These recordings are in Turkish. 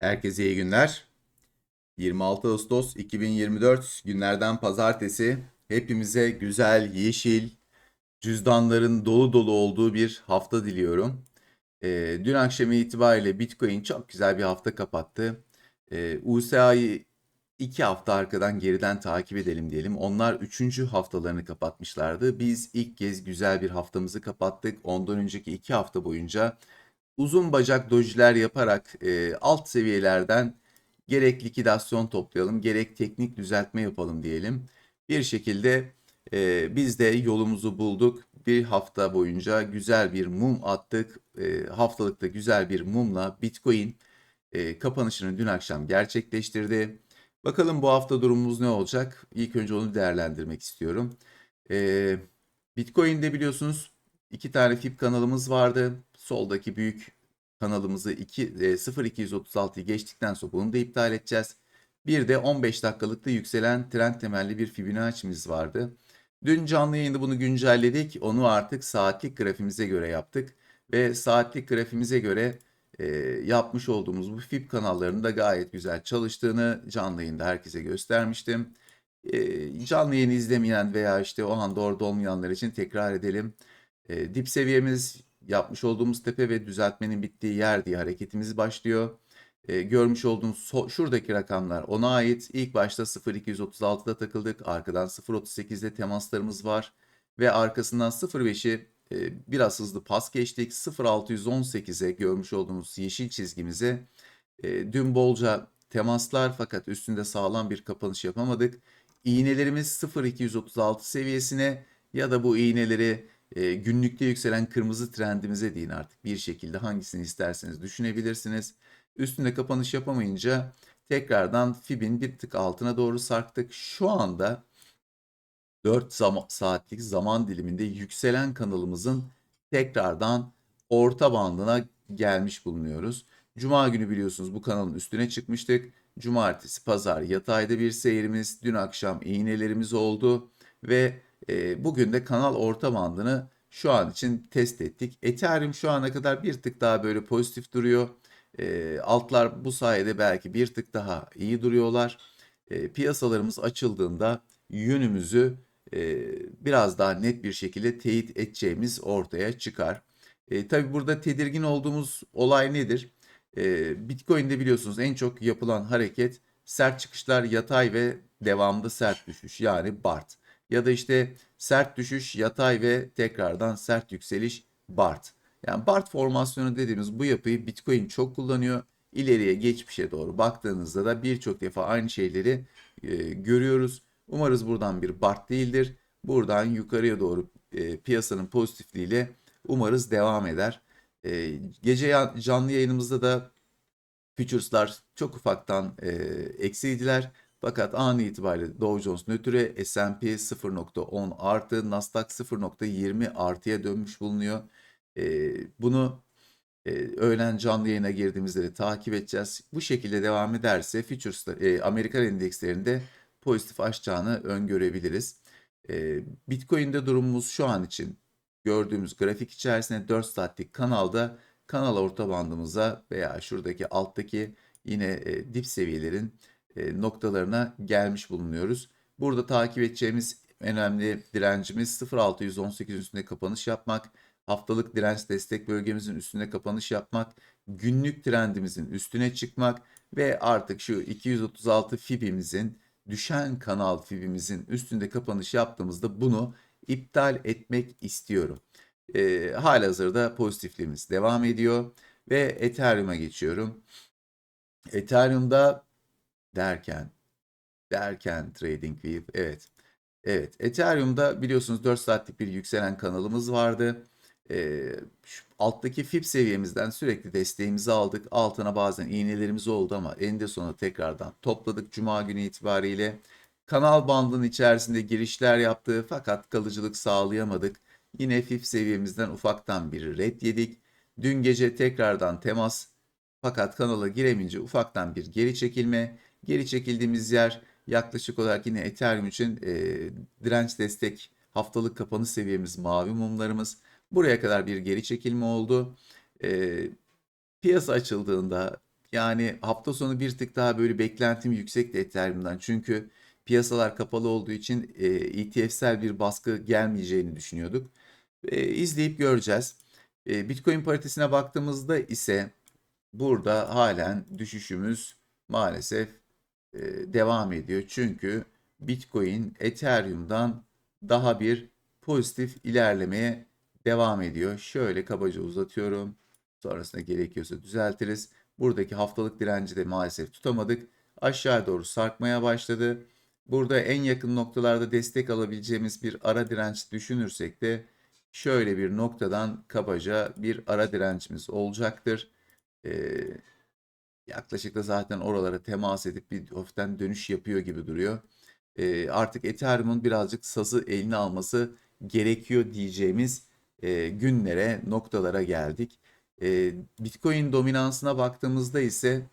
Herkese iyi günler. 26 Ağustos 2024 günlerden pazartesi. Hepimize güzel, yeşil, cüzdanların dolu dolu olduğu bir hafta diliyorum. Ee, dün akşam itibariyle Bitcoin çok güzel bir hafta kapattı. Ee, USA'yı iki hafta arkadan geriden takip edelim diyelim. Onlar üçüncü haftalarını kapatmışlardı. Biz ilk kez güzel bir haftamızı kapattık. Ondan önceki iki hafta boyunca uzun bacak dojiler yaparak e, alt seviyelerden gerek likidasyon toplayalım, gerek teknik düzeltme yapalım diyelim. Bir şekilde e, biz de yolumuzu bulduk. Bir hafta boyunca güzel bir mum attık. E, haftalıkta güzel bir mumla Bitcoin e, kapanışını dün akşam gerçekleştirdi. Bakalım bu hafta durumumuz ne olacak? İlk önce onu değerlendirmek istiyorum. E, Bitcoin'de biliyorsunuz iki tane FIB kanalımız vardı. Soldaki büyük kanalımızı 2, e, 0236'yı geçtikten sonra bunu da iptal edeceğiz. Bir de 15 dakikalıkta yükselen trend temelli bir Fibonacci'miz vardı. Dün canlı yayında bunu güncelledik. Onu artık saatlik grafimize göre yaptık. Ve saatlik grafimize göre e, yapmış olduğumuz bu FIB kanallarının da gayet güzel çalıştığını canlı yayında herkese göstermiştim. E, canlı yayını izlemeyen veya işte o anda orada olmayanlar için tekrar edelim. E, dip seviyemiz yapmış olduğumuz tepe ve düzeltmenin bittiği yer diye hareketimiz başlıyor. E, görmüş olduğunuz so şuradaki rakamlar ona ait. İlk başta 0.236'da takıldık. Arkadan 0.38'de temaslarımız var. Ve arkasından 0.5'i e, biraz hızlı pas geçtik. 0.618'e görmüş olduğunuz yeşil çizgimize e, dün bolca temaslar fakat üstünde sağlam bir kapanış yapamadık. İğnelerimiz 0.236 seviyesine ya da bu iğneleri e, günlükte yükselen kırmızı trendimize deyin artık bir şekilde hangisini isterseniz düşünebilirsiniz. Üstünde kapanış yapamayınca tekrardan Fib'in bir tık altına doğru sarktık. Şu anda 4 zam- saatlik zaman diliminde yükselen kanalımızın tekrardan orta bandına gelmiş bulunuyoruz. Cuma günü biliyorsunuz bu kanalın üstüne çıkmıştık. Cumartesi, pazar yatayda bir seyrimiz, dün akşam iğnelerimiz oldu ve e, bugün de kanal orta bandını şu an için test ettik. Ethereum şu ana kadar bir tık daha böyle pozitif duruyor. E, altlar bu sayede belki bir tık daha iyi duruyorlar. E, piyasalarımız açıldığında yönümüzü e, biraz daha net bir şekilde teyit edeceğimiz ortaya çıkar. E, tabii burada tedirgin olduğumuz olay nedir? E, Bitcoin'de biliyorsunuz en çok yapılan hareket sert çıkışlar yatay ve devamlı sert düşüş yani BART. Ya da işte sert düşüş yatay ve tekrardan sert yükseliş BART. Yani BART formasyonu dediğimiz bu yapıyı Bitcoin çok kullanıyor. İleriye geçmişe doğru baktığınızda da birçok defa aynı şeyleri e, görüyoruz. Umarız buradan bir BART değildir. Buradan yukarıya doğru e, piyasanın pozitifliğiyle umarız devam eder. E, gece canlı yayınımızda da Futures'lar çok ufaktan e, eksiydiler. Fakat an itibariyle Dow Jones nötre, S&P 0.10 artı, Nasdaq 0.20 artıya dönmüş bulunuyor. E, bunu e, öğlen canlı yayına girdiğimizde de takip edeceğiz. Bu şekilde devam ederse Futures, e, Amerikan endekslerinde pozitif açacağını öngörebiliriz. E, Bitcoin'de durumumuz şu an için gördüğümüz grafik içerisinde 4 saatlik kanalda kanal orta bandımıza veya şuradaki alttaki yine e, dip seviyelerin noktalarına gelmiş bulunuyoruz. Burada takip edeceğimiz önemli direncimiz 0.618 üstünde kapanış yapmak, haftalık direnç destek bölgemizin üstünde kapanış yapmak, günlük trendimizin üstüne çıkmak ve artık şu 236 fibimizin düşen kanal fibimizin üstünde kapanış yaptığımızda bunu iptal etmek istiyorum. E, halihazırda pozitifliğimiz devam ediyor ve Ethereum'a geçiyorum. Ethereum'da derken derken TradingView evet. Evet Ethereum'da biliyorsunuz 4 saatlik bir yükselen kanalımız vardı. Ee, şu alttaki FIB seviyemizden sürekli desteğimizi aldık. Altına bazen iğnelerimiz oldu ama eninde sonunda tekrardan topladık Cuma günü itibariyle. Kanal bandının içerisinde girişler yaptı fakat kalıcılık sağlayamadık. Yine FIB seviyemizden ufaktan bir red yedik. Dün gece tekrardan temas fakat kanala giremeyince ufaktan bir geri çekilme. Geri çekildiğimiz yer yaklaşık olarak yine Ethereum için e, direnç destek haftalık kapanış seviyemiz mavi mumlarımız. Buraya kadar bir geri çekilme oldu. E, piyasa açıldığında Yani hafta sonu bir tık daha böyle beklentim yüksekti Ethereum'dan. Çünkü piyasalar kapalı olduğu için e, ETF'sel bir baskı gelmeyeceğini düşünüyorduk. E, izleyip göreceğiz. E, Bitcoin paritesine baktığımızda ise burada halen düşüşümüz maalesef devam ediyor. Çünkü Bitcoin Ethereum'dan daha bir pozitif ilerlemeye devam ediyor. Şöyle kabaca uzatıyorum. Sonrasında gerekiyorsa düzeltiriz. Buradaki haftalık direnci de maalesef tutamadık. Aşağı doğru sarkmaya başladı. Burada en yakın noktalarda destek alabileceğimiz bir ara direnç düşünürsek de şöyle bir noktadan kabaca bir ara direncimiz olacaktır. Ee, yaklaşık da zaten oralara temas edip bir hafiften dönüş yapıyor gibi duruyor. Ee, artık Ethereum'un birazcık sazı eline alması gerekiyor diyeceğimiz e, günlere, noktalara geldik. E, Bitcoin dominansına baktığımızda ise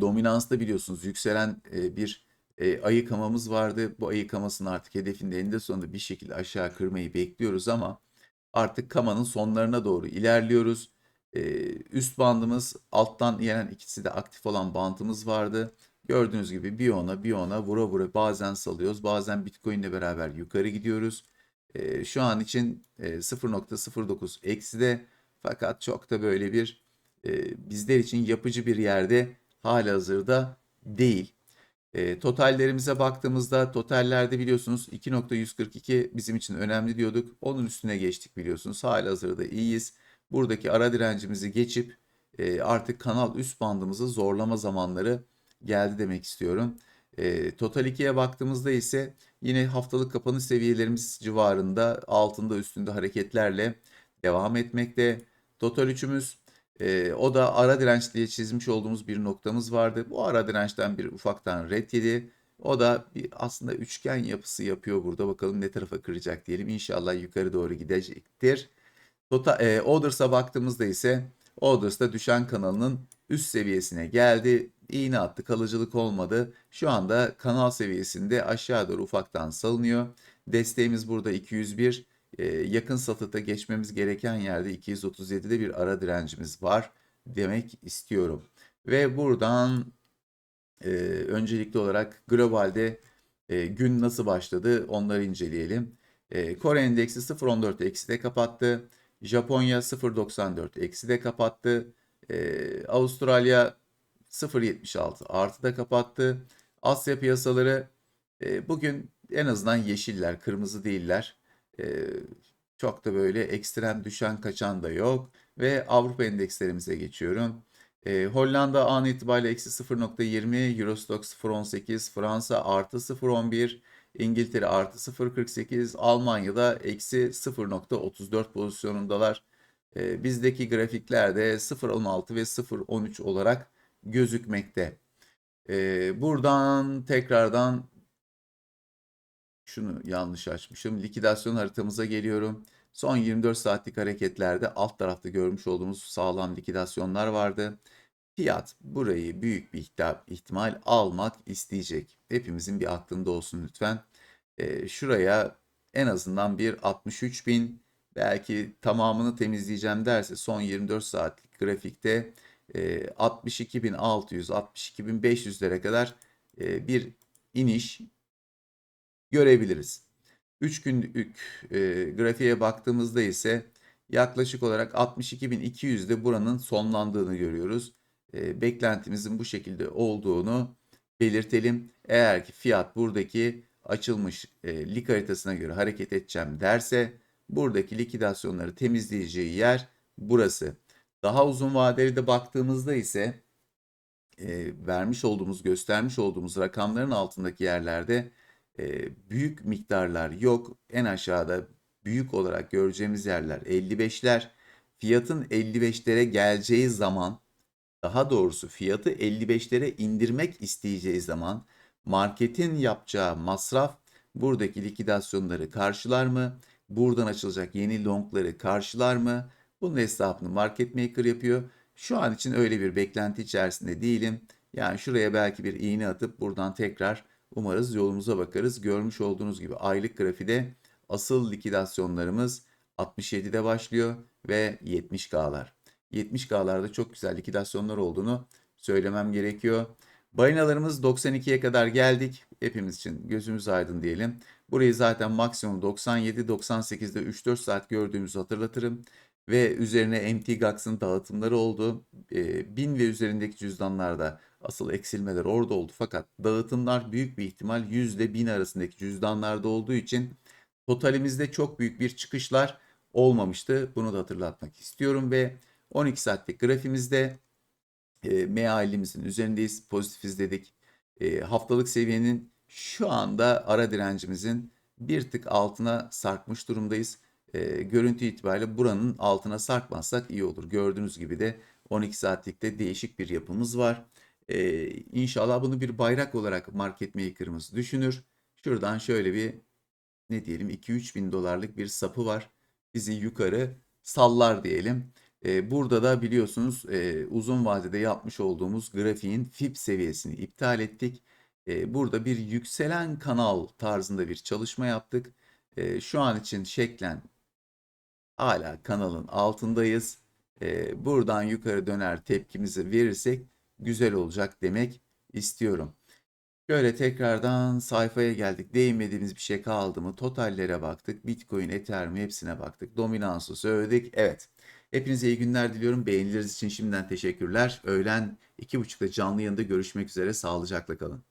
dominansta biliyorsunuz yükselen e, bir e, ayı kamamız vardı. Bu ayı kamasını artık hedefinde eninde sonunda bir şekilde aşağı kırmayı bekliyoruz ama artık kamanın sonlarına doğru ilerliyoruz. E, üst bandımız alttan gelen ikisi de aktif olan bantımız vardı. Gördüğünüz gibi bir ona bir ona vura vura bazen salıyoruz. Bazen Bitcoin ile beraber yukarı gidiyoruz. E, şu an için e, 0.09 eksi de fakat çok da böyle bir e, bizler için yapıcı bir yerde halihazırda değil. E, totallerimize baktığımızda totallerde biliyorsunuz 2.142 bizim için önemli diyorduk. Onun üstüne geçtik biliyorsunuz. Halihazırda iyiyiz. Buradaki ara direncimizi geçip e, artık kanal üst bandımızı zorlama zamanları geldi demek istiyorum. E, Total 2'ye baktığımızda ise yine haftalık kapanış seviyelerimiz civarında altında üstünde hareketlerle devam etmekte. Total 3'ümüz e, o da ara direnç diye çizmiş olduğumuz bir noktamız vardı. Bu ara dirençten bir ufaktan red yedi. O da bir aslında üçgen yapısı yapıyor burada. Bakalım ne tarafa kıracak diyelim. İnşallah yukarı doğru gidecektir. Total, e, Orders'a baktığımızda ise Orders'ta düşen kanalının üst seviyesine geldi. İğne attı, kalıcılık olmadı. Şu anda kanal seviyesinde aşağı doğru ufaktan salınıyor. Desteğimiz burada 201. Ee, yakın satıta geçmemiz gereken yerde 237'de bir ara direncimiz var demek istiyorum. Ve buradan e, öncelikli olarak globalde e, gün nasıl başladı onları inceleyelim. E, Kore endeksi 0.14 eksi de kapattı. Japonya 0.94 eksi de kapattı. E, Avustralya 0.76 artı da kapattı. Asya piyasaları e, bugün en azından yeşiller, kırmızı değiller. E, çok da böyle ekstrem düşen kaçan da yok. Ve Avrupa endekslerimize geçiyorum. E, Hollanda an itibariyle eksi 0.20, Eurostox 0.18, Fransa artı 0.11, İngiltere artı 0.48, Almanya'da eksi 0.34 pozisyonundalar. E, bizdeki grafiklerde 0.16 ve 0.13 olarak gözükmekte. E, buradan tekrardan şunu yanlış açmışım. Likidasyon haritamıza geliyorum. Son 24 saatlik hareketlerde alt tarafta görmüş olduğumuz sağlam likidasyonlar vardı. Fiyat burayı büyük bir ihtimal almak isteyecek. Hepimizin bir aklında olsun lütfen. E, şuraya en azından bir 63 bin belki tamamını temizleyeceğim derse son 24 saatlik grafikte e, 62.600 62.500'lere kadar e, bir iniş görebiliriz. 3 günlük e, grafiğe baktığımızda ise yaklaşık olarak 62.200'de buranın sonlandığını görüyoruz. E, beklentimizin bu şekilde olduğunu belirtelim. Eğer ki fiyat buradaki açılmış e, haritasına göre hareket edeceğim derse buradaki likidasyonları temizleyeceği yer burası. Daha uzun vadeli de baktığımızda ise e, vermiş olduğumuz, göstermiş olduğumuz rakamların altındaki yerlerde e, büyük miktarlar yok. En aşağıda büyük olarak göreceğimiz yerler 55'ler. Fiyatın 55'lere geleceği zaman daha doğrusu fiyatı 55'lere indirmek isteyeceği zaman marketin yapacağı masraf buradaki likidasyonları karşılar mı? Buradan açılacak yeni longları karşılar mı? Bunun hesabını market maker yapıyor. Şu an için öyle bir beklenti içerisinde değilim. Yani şuraya belki bir iğne atıp buradan tekrar umarız yolumuza bakarız. Görmüş olduğunuz gibi aylık grafide asıl likidasyonlarımız 67'de başlıyor ve 70K'lar. 70K'larda çok güzel likidasyonlar olduğunu söylemem gerekiyor. Balinalarımız 92'ye kadar geldik. Hepimiz için gözümüz aydın diyelim. Burayı zaten maksimum 97-98'de 3-4 saat gördüğümüzü hatırlatırım. Ve üzerine MTGAX'ın dağıtımları oldu. Ee, 1000 ve üzerindeki cüzdanlarda asıl eksilmeler orada oldu. Fakat dağıtımlar büyük bir ihtimal yüzde 1000 arasındaki cüzdanlarda olduğu için totalimizde çok büyük bir çıkışlar olmamıştı. Bunu da hatırlatmak istiyorum ve 12 saatlik grafimizde e, mealimizin üzerindeyiz. Pozitif izledik. E, haftalık seviyenin şu anda ara direncimizin bir tık altına sarkmış durumdayız. E, görüntü itibariyle buranın altına sarkmazsak iyi olur. Gördüğünüz gibi de 12 saatlikte değişik bir yapımız var. E, inşallah bunu bir bayrak olarak market maker'ımız düşünür. Şuradan şöyle bir ne diyelim 2-3 bin dolarlık bir sapı var. Bizi yukarı sallar diyelim. E, burada da biliyorsunuz e, uzun vadede yapmış olduğumuz grafiğin FIB seviyesini iptal ettik. E, burada bir yükselen kanal tarzında bir çalışma yaptık. E, şu an için şeklen hala kanalın altındayız. E, buradan yukarı döner tepkimizi verirsek güzel olacak demek istiyorum. Şöyle tekrardan sayfaya geldik. Değinmediğimiz bir şey kaldı mı? Totallere baktık. Bitcoin, Ethereum hepsine baktık. Dominansı söyledik. Evet. Hepinize iyi günler diliyorum. Beğenileriniz için şimdiden teşekkürler. Öğlen 2.30'da canlı yayında görüşmek üzere. Sağlıcakla kalın.